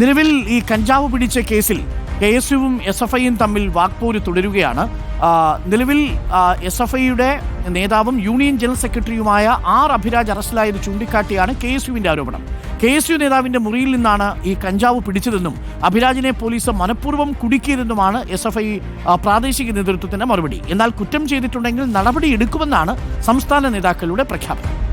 നിലവിൽ ഈ കഞ്ചാവ് പിടിച്ച കേസിൽ കെ എസ് യുവും എസ് എഫ് ഐയും തമ്മിൽ വാക്പോര് തുടരുകയാണ്. നിലവിൽ എസ് എഫ് ഐയുടെ നേതാവും യൂണിയൻ ജനറൽ സെക്രട്ടറിയുമായ ആർ അഭിരാജ് അറസ്റ്റിലായത് ചൂണ്ടിക്കാട്ടിയാണ് കെ എസ് യുവിന്റെ ആരോപണം. കെ എസ് യു നേതാവിന്റെ മുറിയിൽ നിന്നാണ് ഈ കഞ്ചാവ് പിടിച്ചതെന്നും അഭിരാജിനെ പോലീസ് മനഃപൂർവം കുടുക്കിയതെന്നുമാണ് എസ് എഫ് ഐ പ്രാദേശിക നേതൃത്വത്തിന്റെ മറുപടി. എന്നാൽ കുറ്റം ചെയ്തിട്ടുണ്ടെങ്കിൽ നടപടി എടുക്കുമെന്നാണ് സംസ്ഥാന നേതാക്കളുടെ പ്രഖ്യാപനം.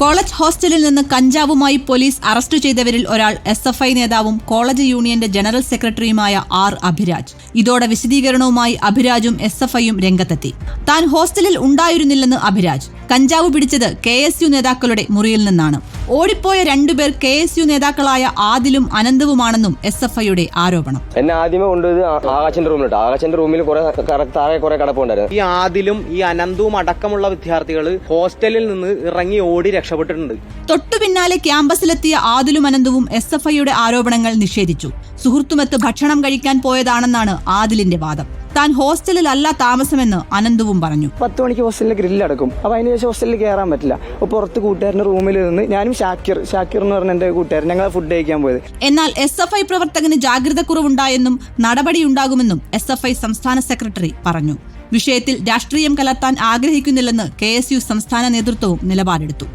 കോളേജ് ഹോസ്റ്റലിൽ നിന്ന് കഞ്ചാവുമായി പോലീസ് അറസ്റ്റ് ചെയ്തവരിൽ ഒരാൾ എസ് എഫ് ഐ നേതാവും കോളേജ് യൂണിയന്റെ ജനറൽ സെക്രട്ടറിയുമായ ആർ അഭിരാജ്. ഇതോടെ വിശദീകരണവുമായി അഭിരാജും എസ് എഫ് ഐയും രംഗത്തെത്തി. താൻ ഹോസ്റ്റലിൽ ഉണ്ടായിരുന്നില്ലെന്ന് അഭിരാജ്. കഞ്ചാവ് പിടിച്ചത് കെ എസ് യു നേതാക്കളുടെ മുറിയിൽ നിന്നാണ്. ഓടിപ്പോയ രണ്ടുപേർ കെ എസ് യു നേതാക്കളായ ആദിലും അനന്തവുമാണെന്നും എസ് എഫ് ഐയുടെ ആരോപണം. എന്നെ ആദ്യമേ കൊണ്ടുപോയത് ആകാശന്റെ റൂമിലിട്ട്. ആകാശന്റെ റൂമിൽ കറ- താഴെ കുറെ കടപ്പുണ്ടായിരുന്നു ഈ ആദിലും ഈ അനന്തവും അടക്കമുള്ള വിദ്യാർത്ഥികൾ ഹോസ്റ്റലിൽ നിന്ന് ഇറങ്ങി ഓടി രക്ഷപ്പെട്ടിട്ടുണ്ട്. തൊട്ടു പിന്നാലെ ക്യാമ്പസിലെത്തിയ ആദിലും അനന്തവും എസ് എഫ് ഐയുടെ ആരോപണങ്ങൾ നിഷേധിച്ചു. സുഹൃത്തുമത്ത് ഭക്ഷണം കഴിക്കാൻ പോയതാണെന്നാണ് ആദിലിന്റെ വാദം. താൻ ഹോസ്റ്റലിലല്ല താമസമെന്ന് അനന്തവും പറഞ്ഞു. പത്ത് മണിക്ക് ഹോസ്റ്റലിൽ ഗ്രില്ല് അടക്കും. അപ്പോൾ അതിന് ശേഷം ഹോസ്റ്റലിൽ കയറാൻ പറ്റില്ല. അപ്പോൾ പുറത്ത് കൂട്ടുകാരന്റെ റൂമിൽ നിന്ന് ഞാനും ഷാക്കിർ ഷാക്കിർ എന്ന് പറഞ്ഞ എന്റെ കൂട്ടുകാരൻ ഞങ്ങൾ ഫുഡ് കഴിക്കാൻ പോയത്. എന്നാൽ എസ് എഫ് ഐ പ്രവർത്തകന് ജാഗ്രത കുറവുണ്ടായെന്നും നടപടിയുണ്ടാകുമെന്നും എസ് എഫ് ഐ സംസ്ഥാന സെക്രട്ടറി പറഞ്ഞു. വിഷയത്തിൽ രാഷ്ട്രീയം കലർത്താൻ ആഗ്രഹിക്കുന്നില്ലെന്ന് കെ എസ് യു സംസ്ഥാന നേതൃത്വവും നിലപാടെടുത്തു.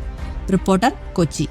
റിപ്പോർട്ടർ കൊച്ചി.